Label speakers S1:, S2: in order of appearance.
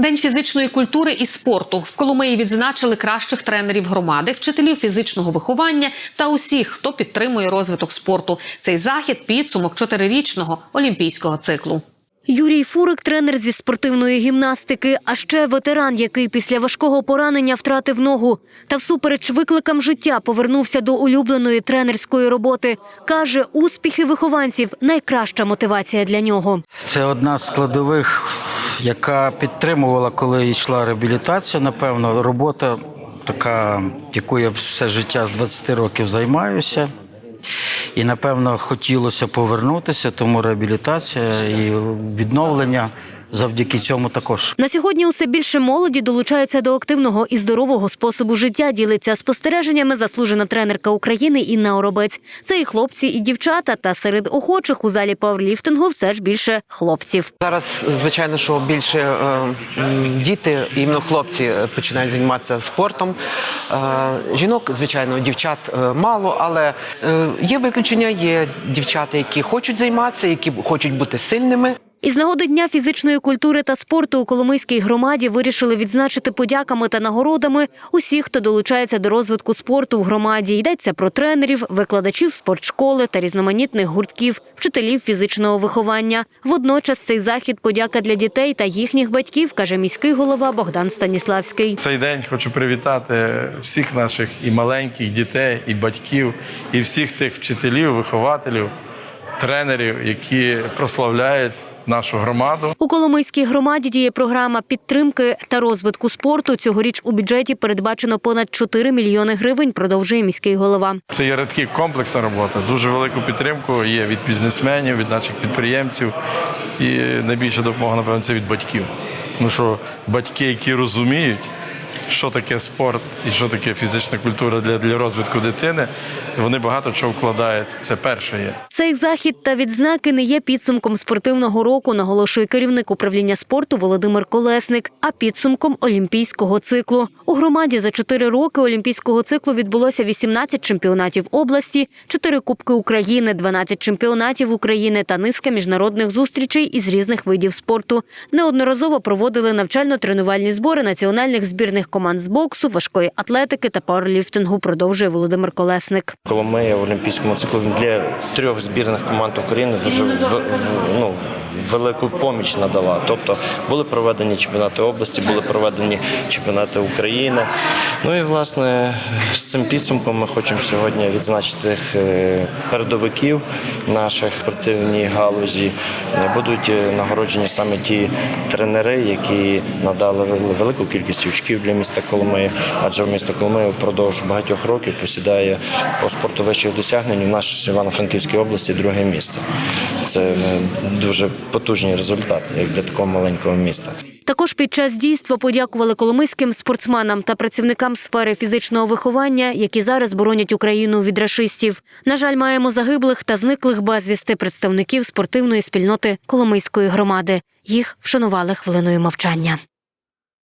S1: День фізичної культури і спорту в Коломиї відзначили кращих тренерів громади, вчителів фізичного виховання та усіх, хто підтримує розвиток спорту. Цей захід підсумок чотирирічного олімпійського циклу.
S2: Юрій Фурик, тренер зі спортивної гімнастики, а ще ветеран, який після важкого поранення втратив ногу та всупереч викликам життя повернувся до улюбленої тренерської роботи. Каже, успіхи вихованців найкраща мотивація для нього.
S3: Це одна з складових, яка підтримувала, коли йшла реабілітація. Напевно, робота така, яку я все життя з 20 років займаюся. І, напевно, хотілося повернутися, тому реабілітація і відновлення завдяки цьому також.
S2: На сьогодні усе більше молоді долучаються до активного і здорового способу життя. Ділиться спостереженнями заслужена тренерка України Інна Оробець. Це і хлопці, і дівчата. Та серед охочих у залі пауерліфтингу все ж більше хлопців.
S4: Зараз, звичайно, що більше е, діти, іменно хлопці, е, починають займатися спортом. Е, жінок, звичайно, дівчат е, мало, але е, є виключення, є дівчата, які хочуть займатися, які хочуть бути сильними.
S2: Із нагоди Дня фізичної культури та спорту у Коломийській громаді вирішили відзначити подяками та нагородами усіх, хто долучається до розвитку спорту в громаді. Йдеться про тренерів, викладачів спортшколи та різноманітних гуртків, вчителів фізичного виховання. Водночас цей захід подяка для дітей та їхніх батьків, каже міський голова Богдан Станіславський.
S5: Цей день хочу привітати всіх наших і маленьких дітей, і батьків, і всіх тих вчителів, вихователів, тренерів, які прославляють нашу громаду.
S2: У Коломийській громаді діє програма підтримки та розвитку спорту. Цьогоріч у бюджеті передбачено понад 4 мільйони гривень. Продовжує міський голова.
S5: Це є рядки комплексна робота. Дуже велику підтримку є від бізнесменів, від наших підприємців. І найбільша допомога, напевно, це від батьків. Тому що батьки, які розуміють, що таке спорт і що таке фізична культура для, для розвитку дитини, вони багато чого вкладають. Це перше є.
S2: Цей захід та відзнаки не є підсумком спортивного року, наголошує керівник управління спорту Володимир Колесник, а підсумком олімпійського циклу. У громаді за чотири роки олімпійського циклу відбулося 18 чемпіонатів області, 4 кубки України, 12 чемпіонатів України та низка міжнародних зустрічей із різних видів спорту. Неодноразово проводили навчально-тренувальні збори національних збірних команд з боксу, важкої атлетики та пауерліфтингу. Продовжує Володимир Колесник.
S6: Коломия в олімпійському циклі для трьох збірних команд України дуже ну, велику поміч надала. Тобто були проведені чемпіонати області, були проведені чемпіонати України. Ну і власне з цим підсумком ми хочемо сьогодні відзначити е, передовиків наших спортивній галузі. Е, Будуть е, нагороджені саме ті тренери, які надали велику кількість очків міста Коломиї, адже місто Коломиї впродовж багатьох років посідає по спорту вищих досягнень у нашій Івано-Франківській області друге місце. Це е, дуже потужні результати як для такого маленького міста.
S2: Також під час дійства подякували коломийським спортсменам та працівникам сфери фізичного виховання, які зараз боронять Україну від рашистів. На жаль, маємо загиблих та зниклих безвісти представників спортивної спільноти Коломийської громади. Їх вшанували хвилиною мовчання.